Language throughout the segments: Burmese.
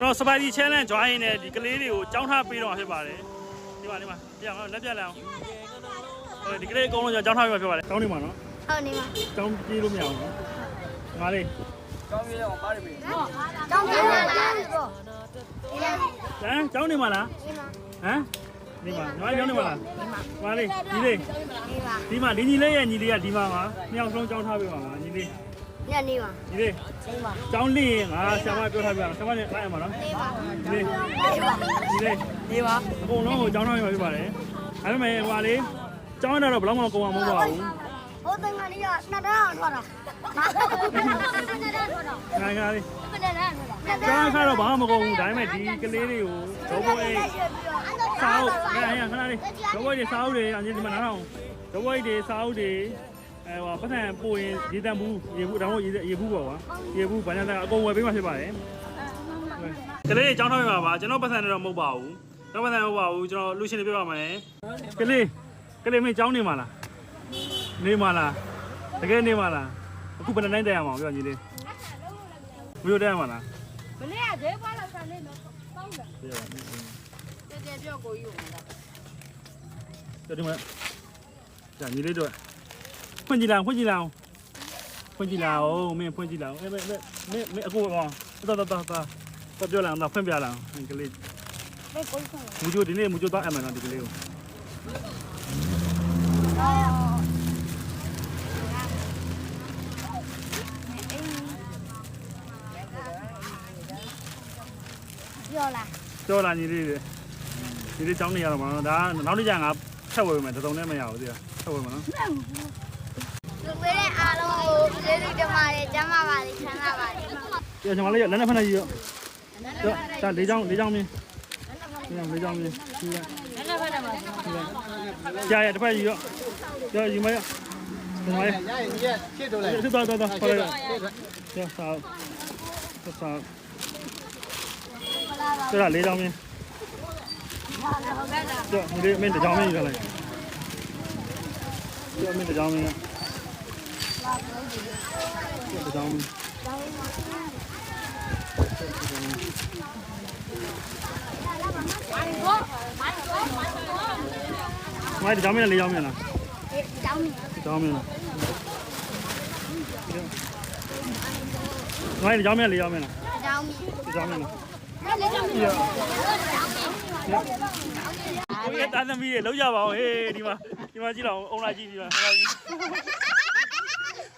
ကျွန်တော် Spidey Challenge join နဲ့ဒီကလေးတွေကိုကြောင်းထားပေးတော့မှာဖြစ်ပါတယ်ဒီမှာဒီမှာပြန်အောင်လက်ပြလိုက်အောင်ဟိုဒီကလေးအကုန်လုံးကျွန်တော်ကြောင်းထားပေးမှာဖြစ်ပါတယ်ကောင်းနေမှာနော်ဟုတ်နေပါကြောင်းပြေးလို့မရအောင်နော်ငါလေးကောင်းပြေးအောင်ပါတယ်ပြီတောင်းကြပါလားဒီကောဒီလားဟမ်ကြောင်းနေမှာလားဒီမှာဟမ်ဒီမှာညီမကြောင်းနေမှာလားငါလေးညီလေးဒီပါဒီမှာဒီညီလေးရဲ့ညီလေးကဒီမှာပါမြောက်ဆုံးကြောင်းထားပေးပါမှာညီလေး ညနေပါညီလေးဒီပါကြောင်းလင်းရင်ငါဆရာမပြောထားပြပါဆရာမနဲ့လိုက်ရမှာနော်ဒီပါညီလေးဒီပါညီလေးဒီပါအကုန်လုံးကိုကြောင်းထားပေးမှာဖြစ်ပါတယ်ဒါပေမဲ့ဟိုပါလေကြောင်းရတော့ဘယ်တော့မှကုန်အောင်မဟုတ်ပါဘူးဟိုတန်ကလေးကနှစ်တန်းအောင်ထွက်တာနှစ်တန်းထွက်တာငါငါလေးနှစ်တန်းထွက်တာကျောင်းခါတော့ဘာမှမကုန်ဘူးဒါပေမဲ့ဒီကလေးတွေကိုရောဘိုးအိတ်စာအုပ်အဲအဲခဏလေးရောဘိုးတွေစာအုပ်တွေအရင်ဒီမှာနားထောင်ရောဘိုးတွေစာအုပ်တွေ အဲဟိုပတ်စံပို့ရင်ရေတံဘူးရေဘူးဒါမှမဟုတ်ရေရေဘူးပေါ့ကွာရေဘူးဘာညာတအကုန်ဝယ်ပေးမှဖြစ်ပါတယ်ကလေးကျောင်းထောက်ပြပါပါကျွန်တော်ပတ်စံတွေတော့မဟုတ်ပါဘူးကျွန်တော်ပတ်စံမဟုတ်ပါဘူးကျွန်တော်လူရှင်တွေပြပါမယ်ကလေးကလေးမင်းကျောင်းနေမှာလားနေမှာလားတကယ်နေမှာလားအခုဘယ်နှစ်နိုင်တက်ရမှာပြောညီလေးမပြောတက်ရမှာလားမနေ့ကဈေးပွားလောက်ဆန်နေတော့ပေါင်းတယ်ပြရပါမယ်တကယ်ပြောကိုယူနေတာ။ဒီမှာကြာညီလေးတို့ဖွင့်ကြည့်လားဖွင့်ကြည့်လားဖွင့်ကြည့်လားဦးမင်းဖွင့်ကြည့်လားအဲမင်းမင်းမင်းအခုကောင်တော် တော်တော်တော်တော်ပြောလာအောင်ဖွင့်ပြလာအောင်ကလေးဘယ်ကိုဆုံးမူဂျိုဒီနေ့မူဂျိုတော့အမှန်တော့ဒီကလေးကိုပြောလားပြောလာညီလေးတွေညီလေးចောင်းနေရတော့မှာဒါနောက်နေ့ကျရင်ငါဆက်ဝယ်မယ်တစုံနဲ့မရဘူးဒီကဆက်ဝယ်မှာနော် လူပေးတဲ့အားလုံးကိုကျေးဇူးတင်ပါတယ်ကျမ်းပါပါစေချမ်းသာပါစေဒီကျွန်မလေးလက်နဲ့ဖက်နေကြီးရောဒါလေးချောင်းလေးချောင်းမြင်းလေးချောင်းမြင်းဒီကလက်နဲ့ဖက်တယ်ပါကြာရတစ်ဖက်ကြီးရောကြောယူမရဒီမှာရရင်ရရှစ်တော့လေစစ်တော့တော့တော့ခေါ်လိုက်ကျောင်းဆောက်ဆောက်ကျတာလေးချောင်းမြင်းကျောင်းဒီမင်းတစ်ချောင်းမြင်းယူလိုက်ကျောင်းမင်းတစ်ချောင်းမြင်းတစ်ချောင်းမြင်း မိုက်တစ်ချောင်းမြင်းလေးချောင်းမြင်းလားတောင်းနေတစ်ချောင်းမြင်းလားမိုက်တစ်ချောင်းမြင်းလေးချောင်းမြင်းလားတောင်းနေတစ်ချောင်းမြင်း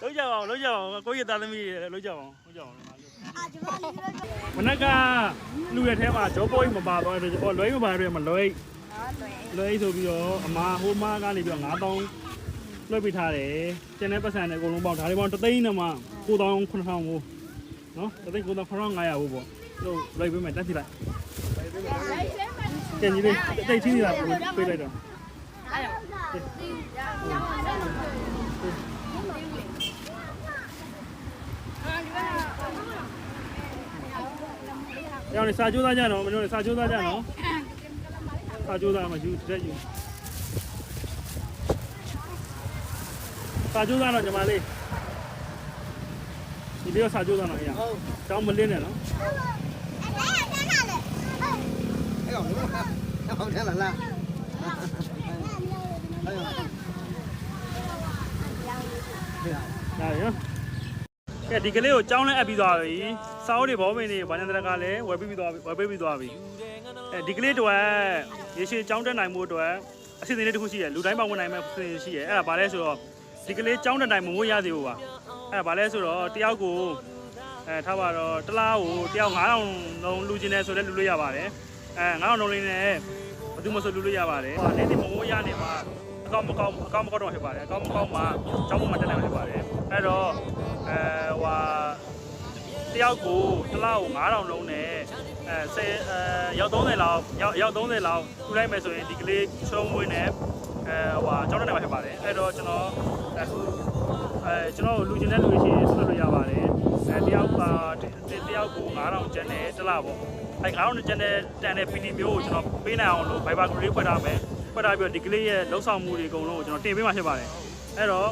လားလက်နဲ့ကိုရဲ့တာသမီးတွေလောက်ကြပါအောင်ဟေးဒီမှာဒီမှာကြည့်တော့အုံလာကြည့်ဒီမှာဟောလာကြည့်လောက်ကြပါအောင်လောက်ကြပါအောင်ကိုရဲ့တာသမီးတွေလောက်ကြပါအောင်လောက်ကြပါအောင်အာကျမလေးပြောမနက်ကလူရဲ့ထဲမှာဂျောပိုးမပါတော့တယ်ဟောလွဲမပါတော့မလွဲလွဲဆိုပြီးတော့အမာဟိုမာကနေပြီးတော့9000လွှဲပေးထားတယ်ကျန်တဲ့ပတ်စံတွေအကုန်လုံးပေါင်းဒါတွေပေါင်း3သိန်းနဲ့မှ9000 9000ကိုနော်3သိန်း9500ကိုပေါ့တို့လွှဲပေးမယ်တက်စီလိုက်ကျန်ကြီးလေးတိတ်ချင်းနေတာပေးလိုက်တော့။ ရောင်နေစာကြိုးသားကြနော်မလို့နေစာကြိုးသားကြနော်။စာကြိုးသားမယူတက်ယူ။စာကြိုးသားတော့ညီမလေးဒီလေးကစာကြိုးသားနော်အရာဟုတ်။တောင်းမလင်းနဲ့နော်အဲ့ကောင်လို့ဟုတ်တယ်လားလားအဲ့ကောင်။ဒါရနော်။ ကဲဒီကလေးကိုကြောင်းလဲအပ်ပြီးသွားပြီ။စာအုပ်တွေဘောမင်းတွေဗာညံတရကလည်းဝယ်ပြီးပြီးသွားပြီဝယ်ပေးပြီးသွားပြီ။အဲဒီကလေးတွေရေရှည်ကြောင်းတက်နိုင်မှုအတွက်အစီအစဉ်လေးတစ်ခုရှိရလူတိုင်းပါဝင်နိုင်မဲ့အစီအစဉ်ရှိရအဲ့ဒါဗာလဲဆိုတော့ဒီကလေးကြောင်းတက်နိုင်မှုမရသေးဘူးပါ။အဲ့ဒါဗာလဲဆိုတော့တယောက်ကိုအဲထားပါတော့တစ်လားကိုတယောက်9000လုံးလူချင်းနေဆိုလည်းလူလို့ရပါတယ်အဲ9000လုံးလေးနဲ့ဘယ်သူမှဆိုလူလို့ရပါတယ်ဟိုနေ့ဒီမမိုးရနေမှာအကောင့်မကောင့်အကောင့်မကောက်တော့ဖြစ်ပါတယ်အကောင့်မကောက်မှာကျောင်းပေါ်မှာတက်နေမှာဖြစ်ပါတယ်အဲ့တော့ အဲဟိုတယောက်ကိုတစ်လားကို9000လုံးနဲ့အဲဆယ်အဲရောက်30လောက်ရောက်ရောက်30လောက်ထူလိုက်မယ်ဆိုရင်ဒီကလေးချုံးမွေးနဲ့အဲဟိုကျောင်းတက်နေမှာဖြစ်ပါတယ်အဲ့တော့ကျွန်တော်အခုအဲကျွန်တော်လူချင်းတဲ့လူရှိရင်ဆွတ်လို့ရပါတယ်အဲတယောက်ကတယောက်ကို9000ကျန်တယ်တစ်လားပေါ့အဲ9000ကျန်တဲ့တန်တဲ့ PT မျိုးကိုကျွန်တော်ပေးနိုင်အောင်လို့ Viber group လေးဖွင့်ထားမယ်ဖွင့်ထားပြီးတော့ဒီကလေးရဲ့လုံဆောင်မှုတွေအကုန်လုံးကိုကျွန်တော်တင်ပေးမှာဖြစ်ပါတယ်အဲ့တော့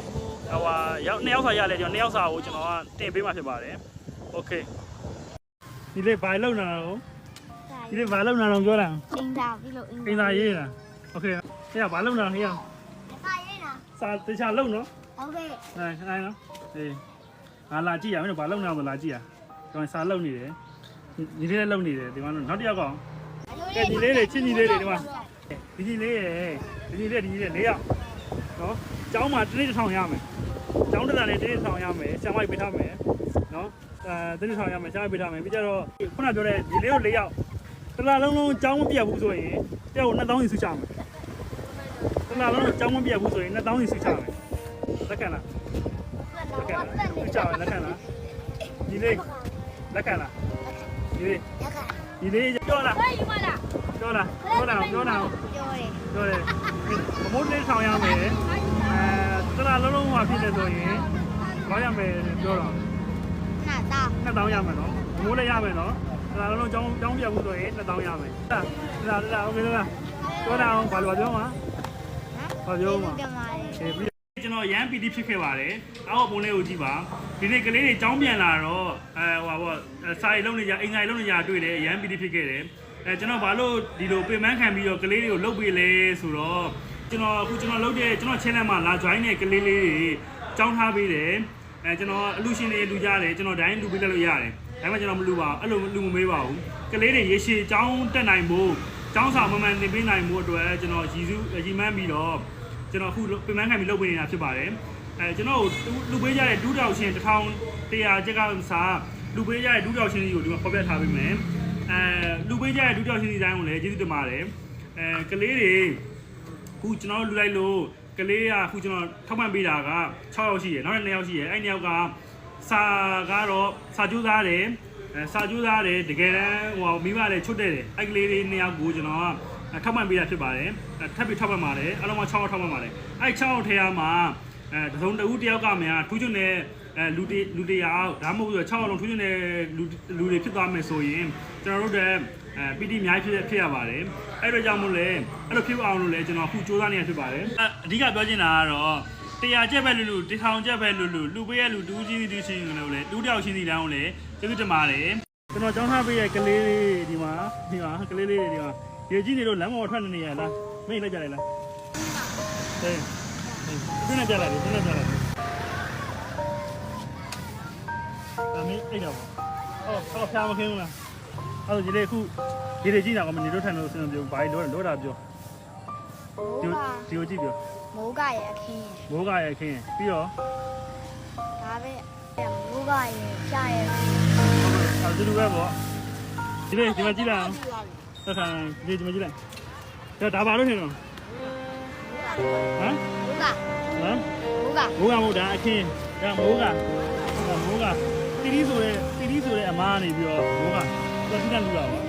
ဟိုဟာရောက်နှစ်ယောက်စာရလဲကျွန်တော်နှစ်ယောက်စာကိုကျွန်တော်ကတင်ပေးမှာဖြစ်ပါတယ်โอเคဒီလေးဘိုင်လုံနေတာတော့ ဒီလေးဘာလုပ်နေတော့ပြောတာ အင်းသားပြီးလို့အင်း အိမ်သာရေးတာโอเคဟဲ့ဘာလုပ်နေတာဟဲ့ စာရေးတာ စာတခြားလုပ်နော် ဟုတ်ကဲ့ အဲအဲနော်အေးငါလာကြည့်ရမင်းတို့ဘာလုပ်နေအောင်လာကြည့်ရကျွန်တော်စာလုပ်နေတယ်ဒီလေးလည်းလုပ်နေတယ်ဒီမှာနောက်တစ်ယောက်ကောင်ကဲဒီလေးတွေချင်းကြီးလေးတွေဒီမှာဒီကြီးလေးရယ်ဒီကြီးလေးဒီကြီးလေးလေးယောက်နော် ကျောင်းမှာတနေ့တစ်ထောင်ရမယ်ကျောင်းတက်တာနဲ့တနေ့တစ်ထောင်ရမယ်ဆံမိုက်ပေးထားမယ်နော်အဲတနေ့တစ်ထောင်ရမယ်ဆံမိုက်ပေးထားမယ်ပြီးကြတော့ခုနပြောတဲ့ဒီလေးတို့လေးယောက်တစ်လားလုံးလုံးကျောင်းမပြတ်ဘူးဆိုရင်တယောက်2000စီစုချမယ်တစ်လားလုံးကျောင်းမပြတ်ဘူးဆိုရင်2000စီစုချမယ်လက်ခံလားလက်ခံလားသူချတယ်လက်ခံလားဒီလေးလက်ခံလားဒီလေးလက်ခံဒီလေးပြောလားဟဲ့ယူမလားပြောလားပြောတာပြောတာပြောတယ်ပြောတယ်မမိုးလေးဆောင်ရမယ် တစ်လားလုံးလုံးမှာဖြစ်တယ်ဆိုရင်ဘာရမယ်ပြောတော့နှစ်တောင်းနှစ်တောင်းရမယ်နော်မိုးလည်းရမယ်နော်တစ်လားလုံးလုံးကြောင်းကြောင်းပြဖို့ဆိုရင်နှစ်တောင်းရမယ်တစ်လားတစ်လား okay လားပြောတာအောင်ဘာလို့ပြောမှာဘာပြောမှာအေးကျွန်တော်ရန်ပီတီဖြစ်ခဲ့ပါတယ်။အောက်ပုံလေးကိုကြည့်ပါ။ဒီနေ့ကလေးတွေကြောင်းပြန်လာတော့အဲဟိုပါစာရီလုံးနေကြအင်္ဂါရီလုံးနေကြတွေ့တယ်ရန်ပီတီဖြစ်ခဲ့တယ်။အဲကျွန်တော်ဘာလို့ဒီလိုပင်ပန်းခံပြီးတော့ကလေးတွေကိုလှုပ်ပေးလဲဆိုတော့ ကျွန်တော်အခုကျွန်တော်လှုပ်တဲ့ကျွန်တော် channel မှာလာ join တဲ့ကလေးလေးတွေကြောင်းထားပေးတယ်အဲကျွန်တော်အလူရှင်တွေလူကြတယ်ကျွန်တော်ဒိုင်းလူပေးလိုက်လို့ရတယ်ဒါပေမဲ့ကျွန်တော်မလူပါဘူးအဲ့လိုလူမမေးပါဘူးကလေးတွေရေရှည်ကြောင်းတက်နိုင်ဖို့ကျောင်းစာမမှန်သင်ပေးနိုင်မှုအတွက်ကျွန်တော်ရည်စူးရည်မှန်းပြီးတော့ကျွန်တော်အခုပြင်ပန်းခံပြီးလုပ်ပေးနေတာဖြစ်ပါတယ်အဲကျွန်တော်လူပေးကြတဲ့ဒူးတောက်ချင်း1100ကျက်ကစားလူပေးကြတဲ့ဒူးတောက်ချင်းစီကိုဒီမှာဖော်ပြထားပေးမယ်အဲလူပေးကြတဲ့ဒူးတောက်ချင်းစီတိုင်းကိုလည်းကျေးဇူးတင်ပါတယ်အဲကလေးတွေအ ခုကျွန်တော်လူလိုက်လို့ကလေးကအခုကျွန်တော်ထောက်ပံ့ပေးတာက6ယောက်ရှိရယ်နောက်2ယောက်ရှိရယ်အဲ့2ယောက်ကစာကတော့စာကြိုးစားတယ်အဲစာကြိုးစားတယ်တကယ်တမ်းဟိုမိမလည်းချွတ်တဲ့တယ်အဲ့ကလေးတွေ2ယောက်ကိုကျွန်တော်ကထောက်ပံ့ပေးတာဖြစ်ပါတယ်အဲထပ်ပြီးထောက်ပံ့ပါတယ်အလုံးပေါင်း6ယောက်ထောက်ပံ့ပါတယ်အဲ့6ယောက်ထဲမှာအဲတစုံတဦးတယောက်ကများထူးချွန်တဲ့အဲလူတလူတရာဒါမှမဟုတ်ဆို6ယောက်လုံးထူးချွန်တဲ့လူလူတွေဖြစ်သွားမယ်ဆိုရင်ကျွန်တော်တို့တဲ့ အဲပီတီအများကြီးဖြစ်ဖြစ်ရပါတယ်အဲ့တော့ကြောင့်မို့လဲအဲ့လိုဖြစ်အောင်လို့လဲကျွန်တော်အခုစူးစမ်းနေတာဖြစ်ပါတယ်အအဓိကပြောချင်တာကတော့တရားကျက်ပဲလူလူတထောင်ကျက်ပဲလူလူလူပေးရလူတူးချင်းတူးချင်းလို့လဲလူတယောက်ချင်းစီတိုင်းကိုလည်းကျေးဇူးတင်ပါတယ်ကျွန်တော်ကြောင်းထားပေးတဲ့ကလေးလေးဒီမှာဒီမှာကလေးလေးတွေဒီမှာရေကြီးနေတော့လမ်းပေါ်ထွက်နေနေရလားမိတ်လိုက်ကြလိုက်လားဟေးဟေးပြနေကြလိုက်ပြနေကြလိုက်အမေအိတ်တော့အော်အော်ဖျားမခင်းဘူးလား အဲ့ဒါဒီလေခုဒီလေကြီးတာကမနေတော့ထိုင်လို့စင်ပြောဘာလို့လောတာပြောဒီမိုးကဒီကိုကြည့်ပြောမိုးကရဲ့အခင်းမိုးကရဲ့ခင်းပြီးတော့ဒါပဲမိုးကရဲ့ရှာရဲ့အဲ့ဒီလိုပဲပေါ့ဒီလေဒီမှာကြည့်လိုက်အောင်သက်ခံဒီဒီမှာကြည့်လိုက်ဒါဒါဘာလို့ထင်တော့ဟမ်မိုးကဟမ်မိုးကမိုးကမိုးဒါအခင်းဒါမိုးကမိုးကတီတီဆိုတဲ့တီတီဆိုတဲ့အမားနေပြီးတော့မိုးက သူကတိတက်လူလာပါ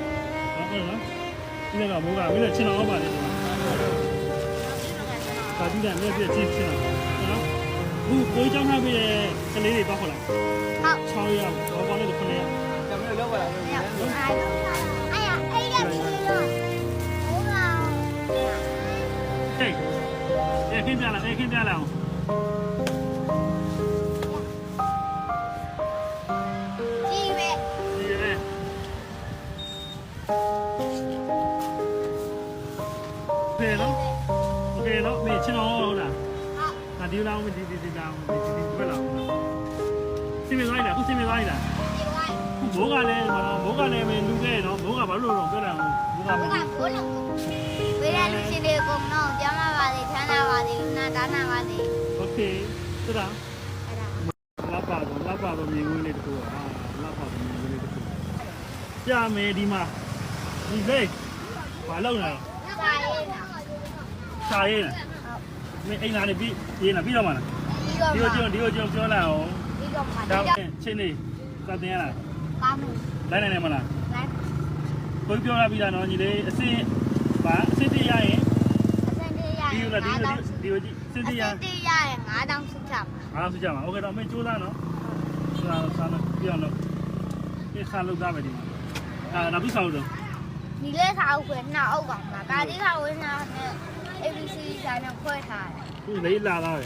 ဟုတ်ကဲ့နော်ဒီကမိုးကမင်းလည်းချင်းအောင်ပါလေဒါတိတက်မြက်ပြည့်ချင်းချင်းအောင်နော်ဘူးကိုကြောင်းထားပြီးတဲ့ကလေးတွေပေါ့ခေါ်လားဟုတ်6ရက်တော့ပေါင်းလို့9ရက်ကျွန်တော်လောက်ပါလားအဲ့အဲ့အဲ့ရချီတော့မိုးကဟေးအဲ့ခင်းပြလာအဲ့ခင်းပြလာအောင်ကြီး ဒါဒီလောင်းဒီဒီဒီလောင်းဒီဒီဒီဘက်လောင်း။စီမံသွားလားခုစီမံသွားလား ဒီဝိုင်း ။ခုမိုးကလည်းဟောမိုးကလည်းမင်းလူခဲ့နော်မိုးကဘာလို့တော့ပြောတာမိုးကမ မိုး င်း ကဘိုးလုံးဝေးရလူရှင်တွေကုန်တော့ကျမ်းမာပါစေချမ်းသာပါစေလူနာဒါနာပါစေ โอเคသဒါ အဲ့ဒါ လက်ပါတော့လက်ပါတော့မြေဝင်းလေးတကူဟာလက်ပါတော့မြေဝင်းလေးတကူကြာမယ်ဒီမှာဒီလေဘာလောက်လဲ စာရေးနာ စာရေးလား မင်းအိမ်လာနေပြီရေးလာပြီးတော့မလား ပြီးတော့ ဒီကိုကျုံဒီကိုကျုံပြောလိုက်အောင် ပြီးတော့မှာ ဒါ ဒါ ချင်းနေသတင်ရလား ပါမှု လိုက်နိုင်တယ်မလား လိုက် ကိုပြောရပြီလားနော်ညီလေးအစင်ဘာအစင်တရရင် အစင်တေးရ ဒီ ရင် လိုလားဒီလို 9000 ဒီလိုကြည့်စင် အ တ စ ရ င်တေးရရင်9000စုချမှာ အားစကြမှာโอเคတော့မင်းကြိုးစားနော်စာစာနော်ပြောင်းတော့ဒီခါလောက်သားပဲဒီမှာအာနောက်ပြီးဆောက်တော့ ဒီလဲခါအုပ်ခွဲနှောက်အုပ်ကောင်မှာကာဒီခါဝင်းနာနဲ့ ABC ဆိုင်နဲ့ခွဲထားတယ် ခုလေးလာသားပဲ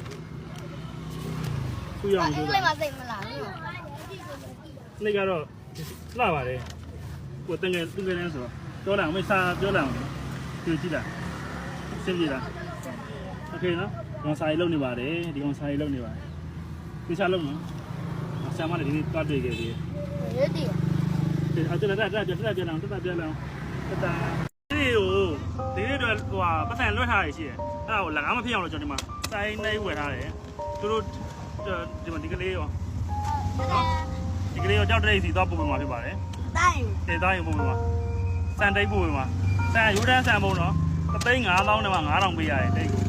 ခုရအောင် အင်္ဂလိပ်မှာစိတ်မလားဘူး နေ့ကတော့လာပါတယ်ကိုတငယ်သူငယ်နေဆိုတော့ ပြောလိုက်အောင်မစာပြောလိုက်အောင်ကြည့်ကြည့်လားစင်ကြည့်လားโอเคနော်ဒီကောင်စာရေးလုပ်နေပါတယ်ဒီကောင်စာရေးလုပ်နေပါတယ်သိချလုပ်နော်ဆရာမလည်းဒီနေ့တွားတွေ့ခဲ့ပြီ ရေဒီ အဲ့ဒါတက်တက်တက်တက်ပြန်အောင်တက်တက်ပြန်အောင်တက်တာဒီကိုဒီနေ့တော့ ဟိုဟာပတ်စံလွှတ်ထားရရှိတယ်အဲ့ဒါကိုလကားမဖြစ်အောင်လို့ကျွန်တော်ဒီမှာစိုင်းနေဝယ်ထားတယ်သူတို့ဒီမှာဒီကလေးရောဒီကလေးရောကြောက်တဲ့စီသွားပို့ပေးမှာဖြစ်ပါတယ် တိုင်း တေသားရင်ပို့ပေးမှာစံတိတ်ပို့ပေးမှာစံယူတန်းစံပုံတော့သသိန်း9000နဲ့မှ9000ပေးရတယ်တိတ်ကို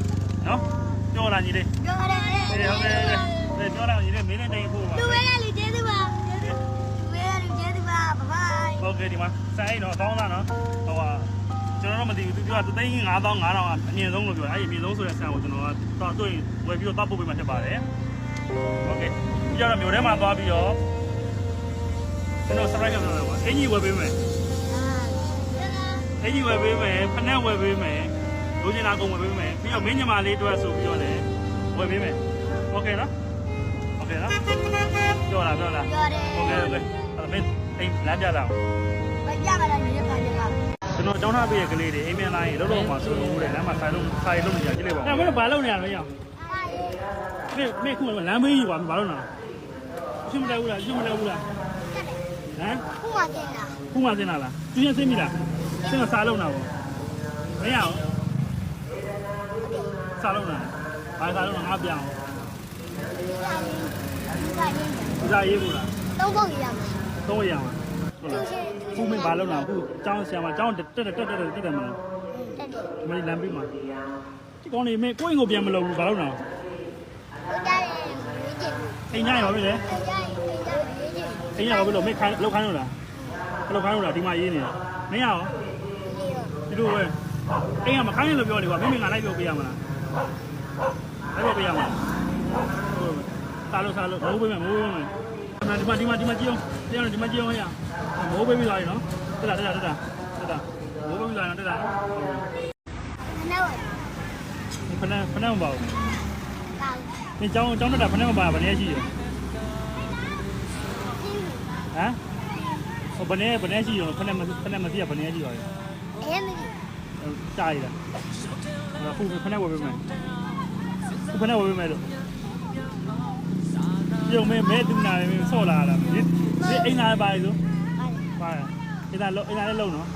နော်ပြောလာညီလေး ပြောရတယ် အေးဟုတ်ကဲ့ပြောလာညီလေးမင်းနဲ့တိတ်ပို့ပါ လူဝဲကလူကျေးဇူးပါလူဝဲကလူကျေးဇူးပါဘဘိုင် โอเคဒီမှာစံအိတ်တော့အကောင်းလားနော်ဟိုဟာ ကျွန်တော်တော့မသိဘူးသူကသသိန်း9000 9000ကအမြင့်ဆုံးလို့ပြောအဲ့ဒီအမြင့်ဆုံးဆိုတဲ့ဆန်ကိုကျွန်တော်ကတော့တွေ့ဝယ်ပြီးတော့တောက်ပို့ပေးမှဖြစ်ပါတယ်โอเคပြီးတော့မြို့ထဲမှာသွားပြီးတော့ကျွန်တော် subscribe လုပ်ရပါအင်ကြီးဝယ်ပေးမယ် အကြီးဝယ်ပေးမယ်ဖနက်ဝယ်ပေးမယ်လိုချင်တာကုန်ဝယ်ပေးမယ်ပြီးတော့မင်းညီမလေးအတွက်ဆိုပြီးတော့လည်းဝယ်ပေးမယ်โอเคနော်โอเคနော်ပြောလားပြောလား ပြောတယ် โอเคโอเคအဲ့ဒါမင်းအိမ်လမ်းပြလာအောင် မကြပါလားညီလေးပါညီ ကကျွန်တော်ကျောင်းထားပေးရကလေးတွေအိမ်မြန်လာရင်လုံးလုံးမှာဆိုလို့တဲ့လမ်းမှာဆိုင်လုံးဆိုင်လုံးနေကြကြည့်လိုက်ပါအဲ့မင်းဘာလုပ်နေရလဲရောမင်းမင်းခုလမ်းမေးကြီးပါဘာလုပ်နေတာရှင်းမလဲဘူးလားရှင်းမလဲဘူးလားဟမ်ခုမှတင်တာခုမှစင်းလာလားသူရင်စင်းပြီလားစင်းကစားလုံးတာပေါ့မရအောင်စားလုံးတာဘာစားလုံးတာငါပြောင်းစာရင်းစာရင်းဒီစားရေးဘူးလားသုံးဖို့ရမှာသုံးရအောင် ဟုတ်လားခုမင်းဘာလုံးတာခုကျောင်းဆရာမကျောင်းတက်တက်တက်တက်တက်တက်မလားတက်တယ်ဒီမလမ်းပြီးမှာဒီကောင်းနေမင်းကိုယ့်အိမ်ကိုပြန်မလုပ်ဘူးဘာလုပ်နေတာဟုတ်တယ်ရေးချင်အိမ်ညရောပြီလေတယ်ကြိုင်ကြိုင်ရေးချင်အိမ်ညရောပြီလို့မင်းခိုင်းလောက်ခိုင်းလို့လားလောက်ခိုင်းလို့လားဒီမှာရေးနေတာမင်းရောဒီလိုပဲအိမ်ကမခိုင်းလို့ပြောနေကွာမင်းမင်းကလိုက်ပြောပေးရမလားလိုက်ပြောပေးရမလားစားလို့စားလို့မိုးပေးမယ်မိုးပေးမယ်ဒီမှာဒီမှာဒီမှာကြည့်အောင်တရားဒီမှာကြည့်အောင်ရ မိုးပေးပြီးသွားပြီနော်တက်တာတက်တာတက်တာတက်တာမိုးပေးပြီးသွားရင်တက်တာနဲ့ဝယ်ဖနဖနမပါဘူးကောင်း။ဒီကျောင်းကျောင်းတက်တာဖနမပါဘယ်နည်းရှိရကြည့်။ဟမ်။ဟိုဘယ်နည်းဘယ်နည်းရှိရဖနမဖနမသိရဘယ်နည်းရှိရလဲအဲမကြီး။ကြားရတာ။အခုဖနဝယ်ပေးမယ်။ခုဖနဝယ်ပေးမယ်လို့။ပြုံမဲမဲတူနာမဲဆော့လာတာ။ဒီဒီအိမ်သားပါလေဆို။ ပါ။အိမ်သားလုံးအိမ်သားလည်းလုံးနော်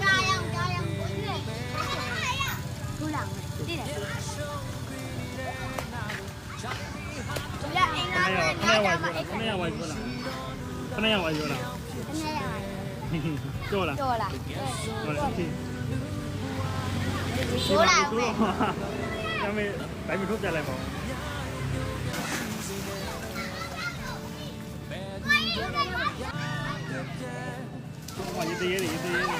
ကြာရောင်ကြာရောင်ကိုကြည့်ခုလာမယ်တိတယ်ရအင်္ဂါ။နဲ့ ဖနနားဝကြယ်မှာဖနဝယ်ပြောလား။ဖနဝယ်ပြောလားအနေရ။ပြောလားတော်လား။ဟုတ်လား။ဆိုးလာမယ်။ဒါမေးဘိုင်မထုတ်ပြလိုက်ပါဦး။ဟောရေးတည်းရေးရေးတည်းရေး။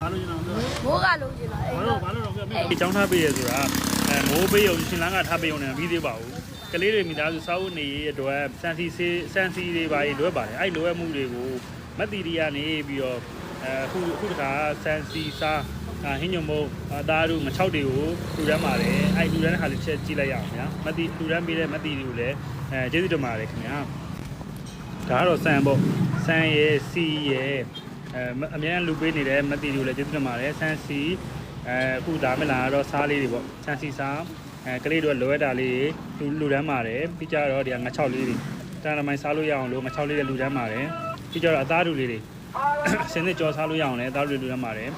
ဘာလို့ကျွန်တော်ပြောမိုးကလုံးချင်လားဘာလို့ဘာလို့တော့ပြောမင်းဒီចောင်းထားပေးရဆိုတာအဲမိုးပေးရုံရှင်လန်းကထားပေးရုံနဲ့ပြီးသေးပါဘူးကလေးတွေမိသားစုစောက်နေရေးအတွက်စန်စီစေးစန်စီတွေပါလွယ်ပါတယ်အဲ့လိုအပ်မှုတွေကိုမက်တီရီကနေပြီးတော့အဲအခုအခုတခါစန်စီစား ဟင်းညုံမုံအသားတို့ငချောက်တွေကိုလူတန်းပါတယ်အဲ့လူတန်းတဲ့ဟာလေးချက်ကြည့်လိုက်ရအောင်ဗျာမက်တီလူတန်းပေးတဲ့မက်တီတွေကိုလည်းအဲကျေးဇူးတင်ပါတယ်ခင်ဗျာဒါကတော့စံပေါ့စံရဲ့စီရဲ့အဲအများအားလူပေးနေတဲ့မက်တီတွေကိုလည်းကျေးဇူးတင်ပါတယ်စံစီအဲအခုဒါမလာတော့စားလေးတွေပေါ့ချန်စီစားအဲကလေးတို့လိုအပ်တာလေးတွေလူလူတန်းပါတယ်ပြီးကြတော့ဒီကငါ6လေးတွေတန်တမိုင်းစားလို့ရအောင်လို့ငါ6လေးတွေလူတန်းပါတယ်ပြီးကြတော့အသားတူလေးတွေစင်းစစ်ကြော်စားလို့ရအောင်လဲအသားတူလူတန်းပါတယ်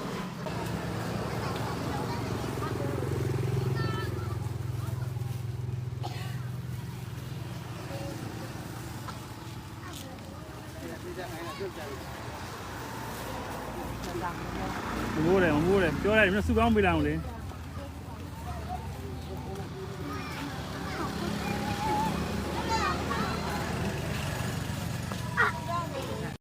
မမိုးတယ်မမိုးတယ်ပြောလိုက်တယ်မစုကောင်းပေးလိုက်အောင်လေ